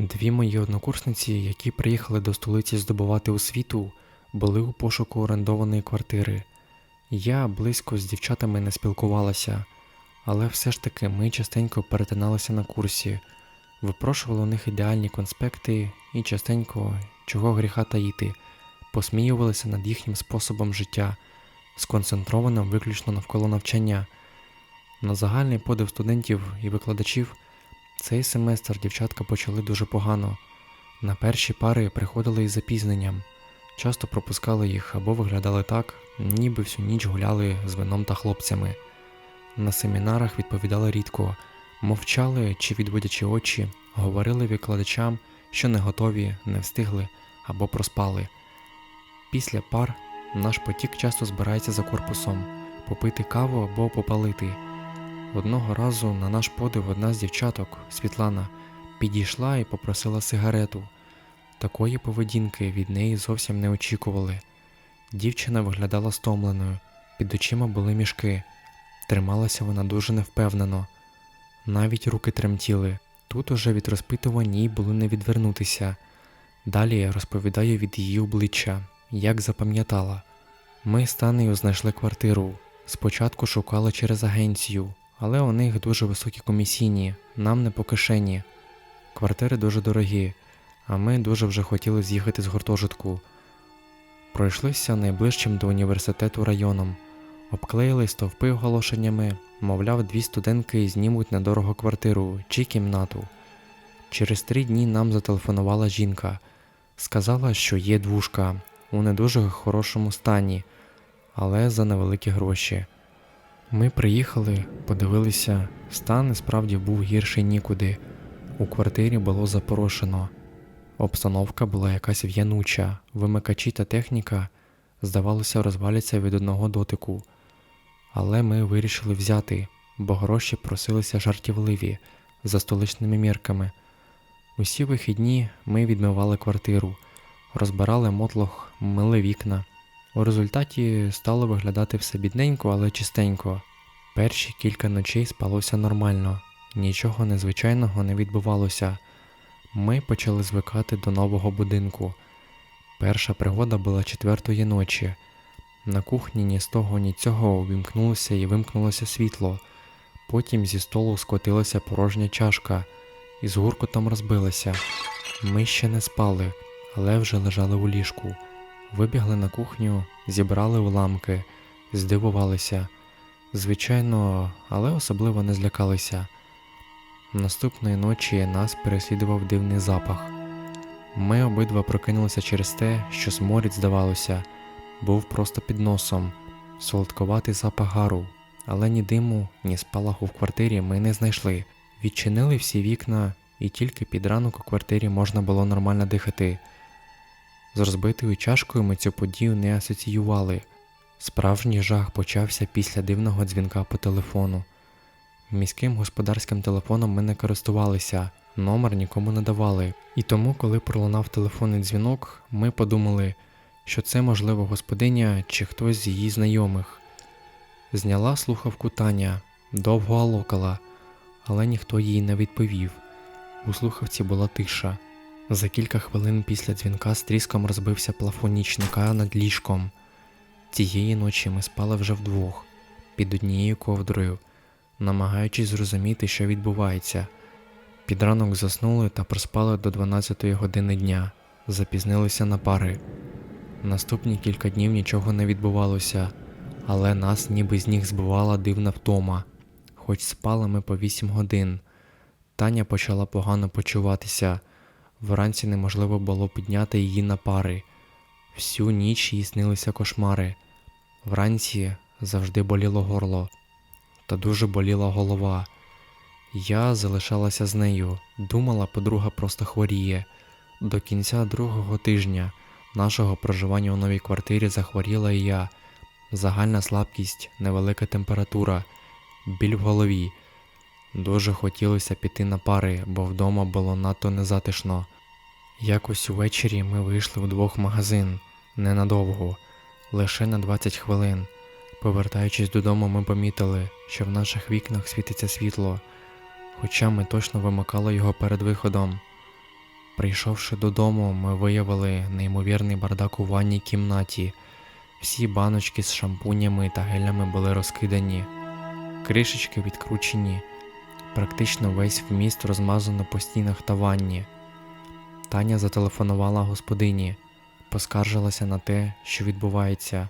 Дві мої однокурсниці, які приїхали до столиці здобувати освіту, були у пошуку орендованої квартири. Я близько з дівчатами не спілкувалася, але все ж таки ми частенько перетиналися на курсі, випрошували у них ідеальні конспекти і частенько, чого гріха таїти, посміювалися над їхнім способом життя, сконцентрованим виключно навколо навчання. На загальний подив студентів і викладачів цей семестр дівчатка почали дуже погано. На перші пари приходили із запізненням, часто пропускали їх або виглядали так, ніби всю ніч гуляли з вином та хлопцями. На семінарах відповідали рідко, мовчали чи відводячи очі, говорили викладачам, що не готові, не встигли або проспали. Після пар наш потік часто збирається за корпусом попити каву або попалити. Одного разу на наш подив одна з дівчаток, Світлана, підійшла і попросила сигарету. Такої поведінки від неї зовсім не очікували. Дівчина виглядала стомленою, під очима були мішки. Трималася вона дуже невпевнено. Навіть руки тремтіли. Тут уже від розпитувань їй було не відвернутися. Далі я розповідаю від її обличчя, як запам'ятала. Ми з Танею знайшли квартиру. Спочатку шукали через агенцію, але у них дуже високі комісійні, нам не по кишені. Квартири дуже дорогі, а ми дуже вже хотіли з'їхати з гуртожитку. Пройшлися найближчим до університету районом, обклеїли стовпи оголошеннями, мовляв, дві студентки знімуть недорого квартиру чи кімнату. Через три дні нам зателефонувала жінка, сказала, що є двушка у не дуже хорошому стані, але за невеликі гроші. Ми приїхали, подивилися, стан справді був гірший нікуди. У квартирі було запорошено. Обстановка була якась в'януча, вимикачі та техніка, здавалося, розваляться від одного дотику. Але ми вирішили взяти, бо гроші просилися жартівливі, за столичними мірками. Усі вихідні ми відмивали квартиру, розбирали мотлох, мили вікна. У результаті стало виглядати все бідненько, але чистенько. Перші кілька ночей спалося нормально, нічого незвичайного не відбувалося. Ми почали звикати до нового будинку. Перша пригода була четвертої ночі. На кухні ні з того, ні цього увімкнулося і вимкнулося світло. Потім зі столу скотилася порожня чашка і з гуркотом розбилася. Ми ще не спали, але вже лежали у ліжку. Вибігли на кухню, зібрали уламки, здивувалися. Звичайно, але особливо не злякалися. Наступної ночі нас переслідував дивний запах. Ми обидва прокинулися через те, що сморід, здавалося, був просто під носом, солодковатий запах гару, але ні диму, ні спалаху в квартирі ми не знайшли. Відчинили всі вікна, і тільки під ранок у квартирі можна було нормально дихати. З розбитою чашкою ми цю подію не асоціювали. Справжній жах почався після дивного дзвінка по телефону. Міським господарським телефоном ми не користувалися, номер нікому не давали. І тому, коли пролунав телефонний дзвінок, ми подумали, що це можливо господиня чи хтось з її знайомих. Зняла слухавку Таня, довго алокала, але ніхто їй не відповів. У слухавці була тиша. За кілька хвилин після дзвінка з тріском розбився плафон нічника над ліжком. Цієї ночі ми спали вже вдвох, під однією ковдрою, намагаючись зрозуміти, що відбувається. Під ранок заснули та проспали до 12-ї години дня, запізнилися на пари. Наступні кілька днів нічого не відбувалося, але нас ніби з ніг збивала дивна втома. Хоч спали ми по 8 годин. Таня почала погано почуватися. Вранці неможливо було підняти її на пари. Всю ніч їй снилися кошмари. Вранці завжди боліло горло, та дуже боліла голова. Я залишалася з нею, думала, подруга просто хворіє. До кінця другого тижня нашого проживання у новій квартирі захворіла і я. Загальна слабкість, невелика температура, біль в голові. Дуже хотілося піти на пари, бо вдома було надто незатишно. Якось увечері ми вийшли вдвох в магазин ненадовго, лише на 20 хвилин. Повертаючись додому, ми помітили, що в наших вікнах світиться світло, хоча ми точно вимикали його перед виходом. Прийшовши додому, ми виявили неймовірний бардак у ванній кімнаті. Всі баночки з шампунями та гелями були розкидані, кришечки відкручені, практично весь вміст розмазано по стінах та ванні. Таня зателефонувала господині, поскаржилася на те, що відбувається,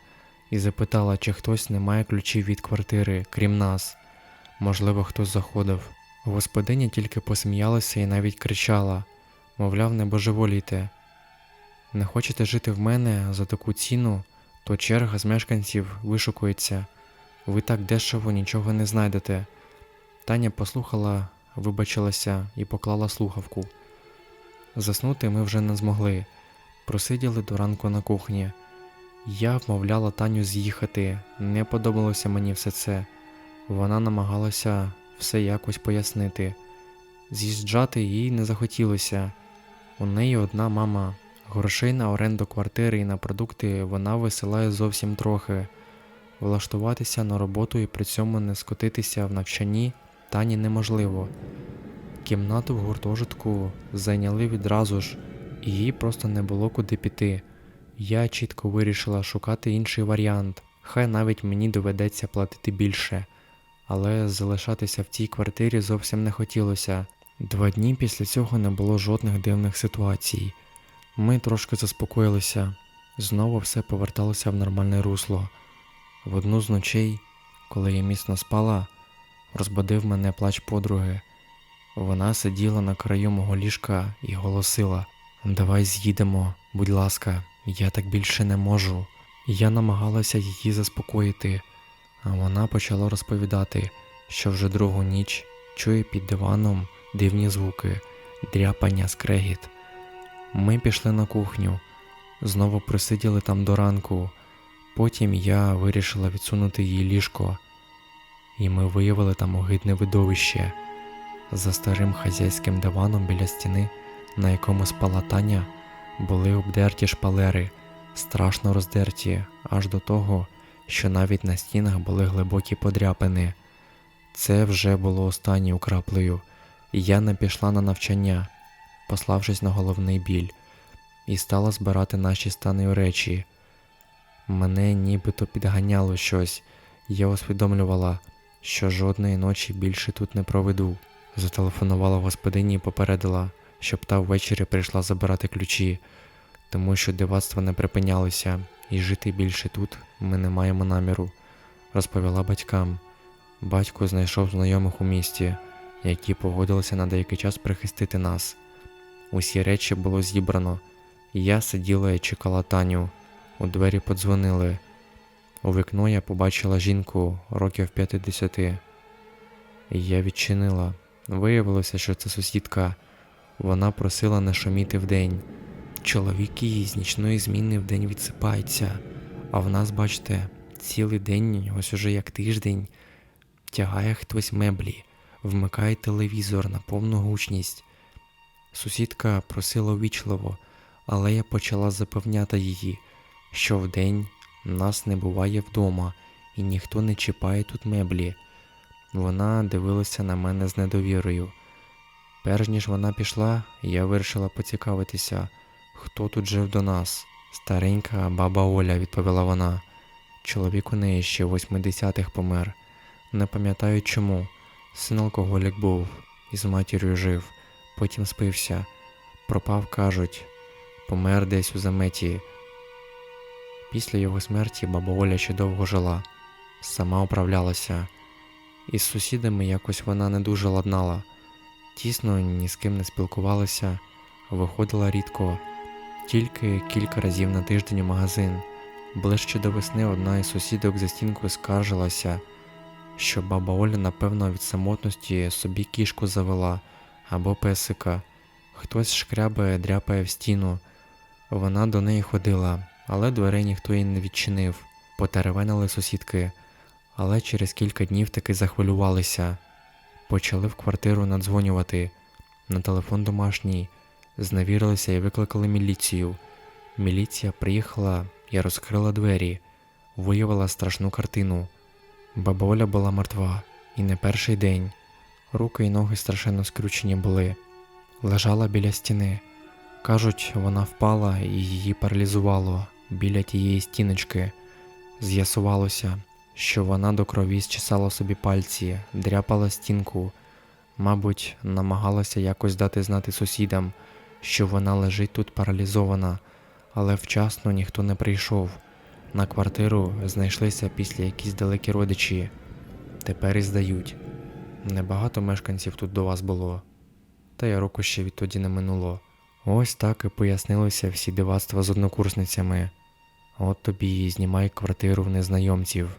і запитала, чи хтось не має ключів від квартири, крім нас. Можливо, хтось заходив. Господиня тільки посміялася і навіть кричала, мовляв, не божеволійте. Не хочете жити в мене за таку ціну, то черга з мешканців вишукується. Ви так дешево нічого не знайдете. Таня послухала, вибачилася і поклала слухавку. Заснути ми вже не змогли. Просиділи до ранку на кухні. Я вмовляла Таню з'їхати, не подобалося мені все це. Вона намагалася все якось пояснити. З'їжджати їй не захотілося. У неї одна мама. Грошей на оренду квартири і на продукти вона висилає зовсім трохи. Влаштуватися на роботу і при цьому не скотитися в навчанні Тані неможливо. Кімнату в гуртожитку зайняли відразу ж, і їй просто не було куди піти. Я чітко вирішила шукати інший варіант, хай навіть мені доведеться платити більше, але залишатися в цій квартирі зовсім не хотілося. Два дні після цього не було жодних дивних ситуацій. Ми трошки заспокоїлися, знову все поверталося в нормальне русло. В одну з ночей, коли я міцно спала, розбудив мене плач подруги. Вона сиділа на краю мого ліжка і голосила: Давай з'їдемо, будь ласка, я так більше не можу. Я намагалася її заспокоїти, а вона почала розповідати, що вже другу ніч чує під диваном дивні звуки, дряпання, скрегіт. Ми пішли на кухню, знову присиділи там до ранку. Потім я вирішила відсунути її ліжко, і ми виявили там огидне видовище. За старим хазяйським диваном біля стіни, на якому спала Таня, були обдерті шпалери, страшно роздерті, аж до того, що навіть на стінах були глибокі подряпини. Це вже було останньою краплею, і я не пішла на навчання, пославшись на головний біль, і стала збирати наші стани речі. Мене нібито підганяло щось, я усвідомлювала, що жодної ночі більше тут не проведу. Зателефонувала господині і попередила, щоб та ввечері прийшла забирати ключі, тому що дивацтва не припинялися, і жити більше тут ми не маємо наміру, розповіла батькам. Батько знайшов знайомих у місті, які погодилися на деякий час прихистити нас. Усі речі було зібрано, і я сиділа і чекала Таню. У двері подзвонили. У вікно я побачила жінку років 50. Я відчинила. Виявилося, що це сусідка. Вона просила не шуміти вдень. Чоловік її з нічної зміни вдень відсипається, а в нас, бачите, цілий день, ось уже як тиждень, тягає хтось меблі, вмикає телевізор на повну гучність. Сусідка просила ввічливо, але я почала запевняти її, що вдень нас не буває вдома і ніхто не чіпає тут меблі. Вона дивилася на мене з недовірою. Перш ніж вона пішла, я вирішила поцікавитися, хто тут жив до нас. Старенька баба Оля, відповіла вона. Чоловік у неї ще в 80-х помер. Не пам'ятаю чому. Син алкоголік був, і з матір'ю жив, потім спився. Пропав, кажуть, помер десь у заметі. Після його смерті баба Оля ще довго жила, сама управлялася. Із сусідами якось вона не дуже ладнала, тісно ні з ким не спілкувалася, виходила рідко, тільки кілька разів на тиждень у магазин. Ближче до весни одна із сусідок за стінкою скаржилася, що баба Оля, напевно, від самотності собі кішку завела або песика. Хтось шкрябає, дряпає в стіну. Вона до неї ходила, але дверей ніхто їй не відчинив. Потеревенили сусідки, але через кілька днів таки захвилювалися. Почали в квартиру надзвонювати на телефон домашній, зневірилися і викликали міліцію. Міліція приїхала і розкрила двері, виявила страшну картину. Баба була мертва, і не перший день. Руки й ноги страшенно скручені були. Лежала біля стіни, Кажуть, вона впала і її паралізувало біля тієї стіночки. З'ясувалося, що вона до крові зчесала собі пальці, дряпала стінку, мабуть, намагалася якось дати знати сусідам, що вона лежить тут паралізована, але вчасно ніхто не прийшов. На квартиру знайшлися після якісь далекі родичі. Тепер і здають. Небагато мешканців тут до вас було. Та й року ще відтоді не минуло. Ось так і пояснилися всі дивацтва з однокурсницями. От тобі знімай квартиру в незнайомців.